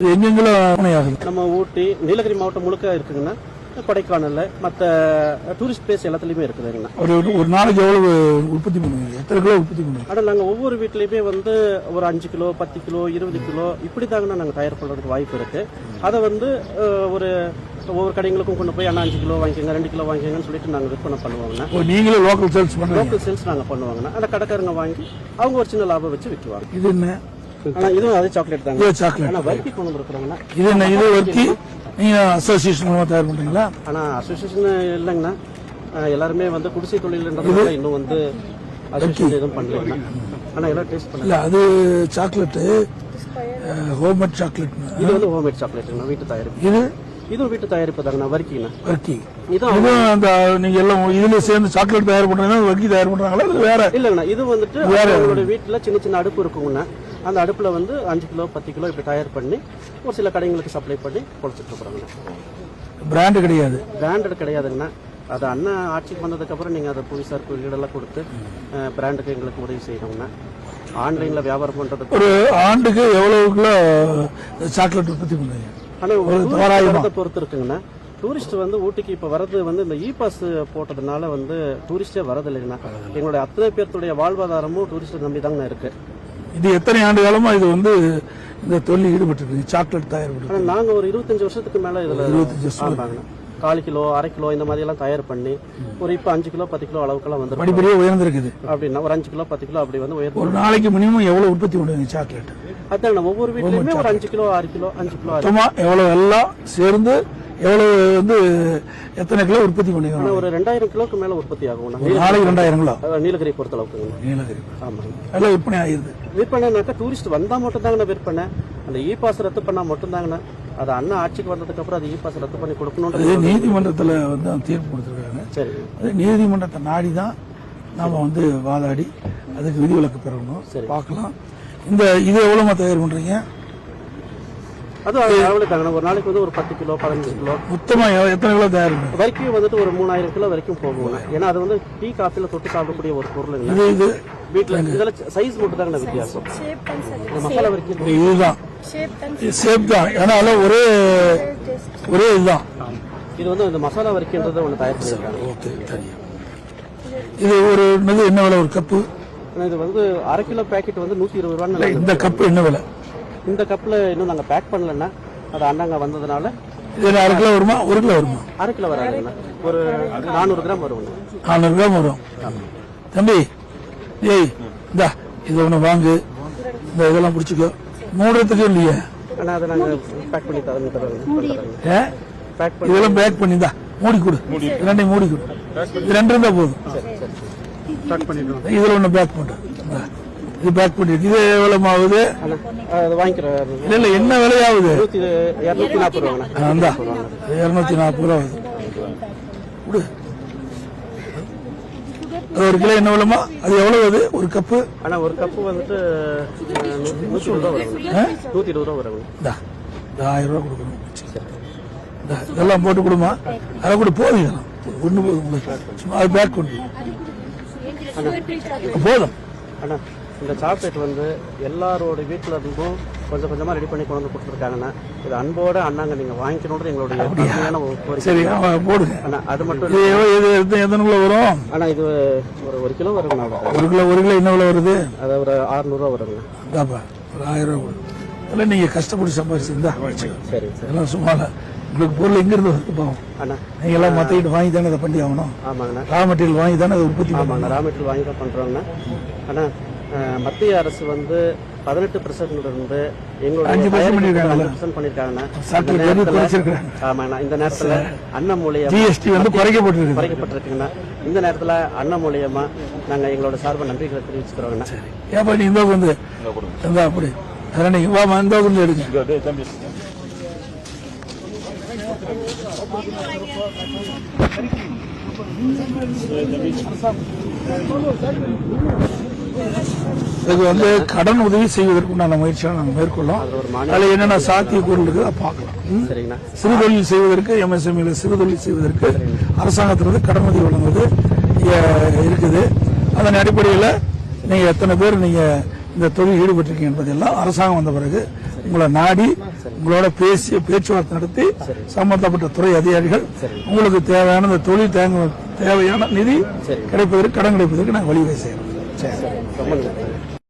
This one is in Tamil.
எங்கெங்கெல்லாம் நம்ம ஊட்டி நீலகிரி மாவட்டம் முழுக்க இருக்குங்கண்ணா கொடைக்கானல்ல மற்ற டூரிஸ்ட் பிளேஸ் எல்லாத்துலயுமே இருக்குதுங்கண்ணா ஒரு ஒரு நாளைக்கு எவ்வளவு உற்பத்தி பண்ணுவீங்க? எத்தனை கிலோ உற்பத்தி பண்ணுவீங்க? ஆனால் நாங்கள் ஒவ்வொரு வீட்லேயுமே வந்து ஒரு அஞ்சு கிலோ பத்து கிலோ இருபது கிலோ இப்படி தாங்கண்ணா நாங்கள் தயார் பண்ணுறதுக்கு வாய்ப்பு இருக்கு. அதை வந்து ஒரு ஒவ்வொரு கடைங்களுக்கும் கொண்டு போய் அண்ணா அஞ்சு கிலோ வாங்கிக்கோங்க ரெண்டு கிலோ வாங்கிக்கோங்கன்னு சொல்லிட்டு நாங்கள் விற்பனை பண்ணுவோங்கண்ணா. ஓ, நீங்களே லோக்கல் சேல்ஸ் பண்ணுவீங்க? லோக்கல் சேல்ஸ் நாங்கள் பண்ணுவாங்கண்ணா. அந்த கடைக்காரங்க வாங்கி அவங்க ஒரு சின்ன லாபம் வச்சு விற்குவாங்க இது என்ன? இது சாக்லேட் இது என்ன இது நீங்க அசோசியேஷன் மூலமா தயார் பண்றீங்களா? ஆனால் அசோசியேஷன் இல்லைங்கண்ணா. எல்லாருமே வந்து குடிசை தொழில்ன்றதுனால இன்னும் வந்து அசோசியேஷன் எதுவும் பண்ணலைங்கண்ணா. ஆனால் எல்லாம் டேஸ்ட் பண்ணல அது சாக்லேட் ஹோம்மேட் சாக்லேட் இது வந்து ஹோம்மேட் சாக்லேட்டுங்கண்ணா வீட்டு தயாரிப்பு. இது? இதுவும் வீட்டு தயாரிப்பு தாங்கண்ணா வறுக்கிங்கண்ணா வர்த்தி இதுவும் அந்த நீங்க எல்லாம் இதுல சேர்ந்து சாக்லேட் தயார் பண்றீங்கன்னா வர்க்கி தயார் பண்றாங்களா வேற? இல்லைங்கண்ணா இது வந்துட்டு அவங்களோட வீட்டில் சின்ன சின்ன அடுப்பு இருக்குங்கண்ணா. அந்த அடுப்பில் வந்து அஞ்சு கிலோ பத்து கிலோ இப்படி தயார் பண்ணி ஒரு சில கடைங்களுக்கு சப்ளை பண்ணி கொடுத்துட்டு இருக்கிறாங்கண்ணா பிராண்ட் கிடையாது. பிராண்டட் கிடையாதுங்கண்ணா. அது அண்ணன் ஆட்சிக்கு வந்ததுக்கப்புறம் நீங்கள் அதை புவிசார் குறியீடெல்லாம் கொடுத்து பிராண்டுக்கு எங்களுக்கு உதவி செய்யணுங்கண்ணா. ஆன்லைனில் வியாபாரம் பண்ணுறதுக்கு ஒரு ஆண்டுக்கு எவ்வளவு கிலோ சாக்லேட் உற்பத்தி பண்ணுவீங்க? ஆனால் பொறுத்து இருக்குங்கண்ணா. டூரிஸ்ட் வந்து ஊட்டிக்கு இப்போ வரது வந்து இந்த இ பாஸ் போட்டதுனால வந்து டூரிஸ்டே வரது இல்லைங்கண்ணா எங்களுடைய அத்தனை பேர்த்துடைய வாழ்வாதாரமும் டூரிஸ்ட்டை நம்பி தாங்கண்ணா இருக்கு. இது எத்தனை ஆண்டு காலமா இது வந்து இந்த தொழில் ஈடுபட்டு இருக்கு சாக்லேட் தயார் ஆனால் நாங்கள் ஒரு இருபத்தஞ்சு வருஷத்துக்கு மேலே இதில் 25 வருஷம். கால் கிலோ அரை கிலோ இந்த மாதிரி எல்லாம் தயார் பண்ணி ஒரு இப்போ அஞ்சு கிலோ பத்து கிலோ அளவுக்குலாம் வந்துருக்கு. படிப்படியே உயர்ந்திருக்குது. அப்படின்னா ஒரு அஞ்சு கிலோ பத்து கிலோ அப்படி வந்து உயர்ந்து ஒரு நாளைக்கு மினிமம் எவ்வளவு உற்பத்தி பண்ணுவீங்க சாக்லேட் அதான் ஒவ்வொரு வீட்லயுமே ஒரு அஞ்சு கிலோ ஆறு கிலோ அஞ்சு கிலோ எவ்வளவு எல்லாம் சேர்ந்து எவ்வளவு வந்து எத்தனை கிலோ உற்பத்தி பண்ணுவீங்க கிலோ. ஒரு ரெண்டாயிரம் கிலோக்கு மேல உற்பத்தி ஒரு நாளைக்கு ரெண்டாயிரம் கிலோ? நீலகிரி பொறுத்த அளவுக்கு நீலகிரி. ஆமாங்க எல்லாம் விற்பனை ஆயிருது. விற்பனைனாக்கா டூரிஸ்ட் வந்தா மட்டும் தாங்கண்ணா விற்பனை. அந்த இ பாஸ் ரத்து பண்ணா மட்டும் தாங்கண்ணா அது அண்ணா ஆட்சிக்கு வந்ததுக்கு அப்புறம் அது இ பாஸ் ரத்து பண்ணி அது கொடுக்கணும்ன்றது நீதிமன்றத்துல வந்து தீர்ப்பு கொடுத்துருக்காங்க சரி. அது நீதிமன்றத்தை நாடி தான் நாம வந்து வாதாடி அதுக்கு விதிவிலக்கு பெறணும். சரி. பார்க்கலாம். இந்த இது எவ்வளவு தயார் பண்றீங்க? அது தாங்கண்ணா ஒரு நாளைக்கு வந்து ஒரு பத்து கிலோ பதினஞ்சு கிலோ. மொத்தமா எவ்- எத்தனை கிலோ வரைக்கும் வந்துட்டு ஒரு மூணாயிரம் கிலோ வரைக்கும் போகுங்கண்ணா ஏன்னா அது வந்து டீ காஃபில தொட்டு சாப்பிடக்கூடிய ஒரு பொருளுங்க இது இது. வீட்டுல இதுல சைஸ் மட்டும் தாங்கண்ணா வித்தியாசம் இந்த மசாலா வரைக்கும் இதுதான். சேப் தான். ஏன்னா ஒரே ஒரே இதுதான். இது வந்து இந்த மசாலா வரைக்கும்ன்றதை ஒன்று தயார் பண்ணியிருக்காங்க ஓகே தெரியும் இது ஒரு என்னது என்ன விலை ஒரு கப்பு இது வந்து அரை கிலோ பேக்கெட் வந்து நூத்தி இருபது ரூபான்னு இந்த கப்பு என்ன விலை? இந்த கப்ல இன்னும் நாங்க பேக் பண்ணலன்னா அது அண்ணாங்க வந்ததுனால இது அரை கிலோ வருமா? ஒரு கிலோ வருமா? அரை கிலோ வராதுங்கண்ணா ஒரு நானூறு கிராம் வருவாங்க நானூறு கிராம் வரும். தம்பி ஏய் இந்தா இது ஒன்று வாங்கு. இந்த இதெல்லாம் பிடிச்சிக்கோ மூடுறதுக்கு இல்லையே. ஆனா அதை நாங்க பேக் பண்ணி தரோம் ஏ? பேக் பண்ணி இதெல்லாம் பேக் பண்ணி இந்தா மூடி கொடு. ரெண்டையும் மூடி கொடு. இது ரெண்டு இருந்தா போதும். இதுல ஒன்று பேக் பண்ணு. இந்தா. இது பேக் பண்ணிட்டு. இது எவ்வளவு ஆகுது இல்ல இல்ல என்ன விலையாகுது? நூத்தி இரநூத்தி நாற்பது ரூபா. ஆகுது அது ஒரு கிலோ என்ன விலைமா அது எவ்வளவு அது? ஒரு கப்பு? ஆனா ஒரு கப்பு வந்துட்டு நூத்தி இருபது ரூபா? நூத்தி இருபது ரூபா வருங்க இந்தா. ஆயிரம் ரூபாய் கொடுக்கணும். இதெல்லாம் போட்டு கொடுமா. அதை கூட போதும் ஒண்ணு போதும். அது பேக் பண்ணு போதும். அண்ணா இந்த சாக்லேட் வந்து எல்லாரோட வீட்டுல இருந்தும் கொஞ்சம் கொஞ்சமா ரெடி பண்ணி கொண்டு வந்து கொடுத்துருக்காங்கண்ணா இது அன்போட அண்ணாங்க நீங்க வாங்கிக்கணுன்றது எங்களுடைய உண்மையான சரி போடுங்க. அண்ணா அது மட்டும் இது இது எத்தனை கிலோ வரும்? ஆனா இது ஒரு ஒரு கிலோ வருங்கண்ணா. அது. ஒரு கிலோ ஒரு கிலோ என்ன வருது? அது ஒரு அறுநூறுவா வருங்க இந்தாப்பா ஒரு ஆயிரம் ரூபாய் கொடு இதெல்லாம் நீங்க கஷ்டப்பட்டு சம்பாதிச்சு இந்தா வச்சுக்கோ சரி இதெல்லாம் சும்மா. உங்களுக்கு பொருள் எங்க இருந்து வருது பாவம்? அண்ணா. நீங்க எல்லாம் மத்திக்கிட்டு வாங்கி தானே அதை பண்ணி ஆகணும்? ஆமாங்கண்ணா. ரா மெட்டீரியல் வாங்கி தானே அதை உற்பத்தி பண்ணணும்? ஆமாங்க ரா மெட்டீரியல் வாங்கி தான் பண்றோங்கண்ணா ஆனா அஹ், மத்திய அரசு வந்து பதினெட்டு பர்சன்ட் இருந்து எங்களுடைய 5% பண்ணிருக்காங்கல்ல? அஞ்சு percent பண்ணிருக்காங்கண்ணா ஆமாங்கண்ணா இந்த நேரத்துல அண்ணன் மூலியமா ஜிஎஸ்டி வந்து குறைக்கப்பட்டிருக்கு குறைக்கப்பட்டிருக்குங்கண்ணா. இந்த நேரத்துல அண்ணன் மூலியமா நாங்க எங்களோட சார்பை நன்றிகளை தெரிவிச்சுக்கிறோங்கண்ணா. ஏப்பா நீ இந்த வந்து. அப்படி. நீங்க வாமா இந்த வந்து எடுங்க. இதுக்கு வந்து கடன் உதவி செய்வதற்குண்டான முயற்சியை நாங்கள் மேற்கொள்ளோம் அதில் என்னென்ன சாத்தியக்கூறு இருக்குது பார்க்கலாம். சிறு தொழில் செய்வதற்கு எம்எஸ்எம்இல சிறு தொழில் செய்வதற்கு அரசாங்கத்திலிருந்து கடன் உதவி வழங்குவது இருக்குது. அதன் அடிப்படையில் நீங்க எத்தனை பேர் நீங்க இந்த தொழில் ஈடுபட்டிருக்கீங்க என்பதெல்லாம் அரசாங்கம் வந்த பிறகு உங்களை நாடி உங்களோட பேசி பேச்சுவார்த்தை நடத்தி சம்பந்தப்பட்ட துறை அதிகாரிகள் உங்களுக்கு தேவையான இந்த தொழில் தேங்க தேவையான நிதி கிடைப்பதற்கு கடன் கிடைப்பதற்கு நாங்கள் வழிவகை 这样。的一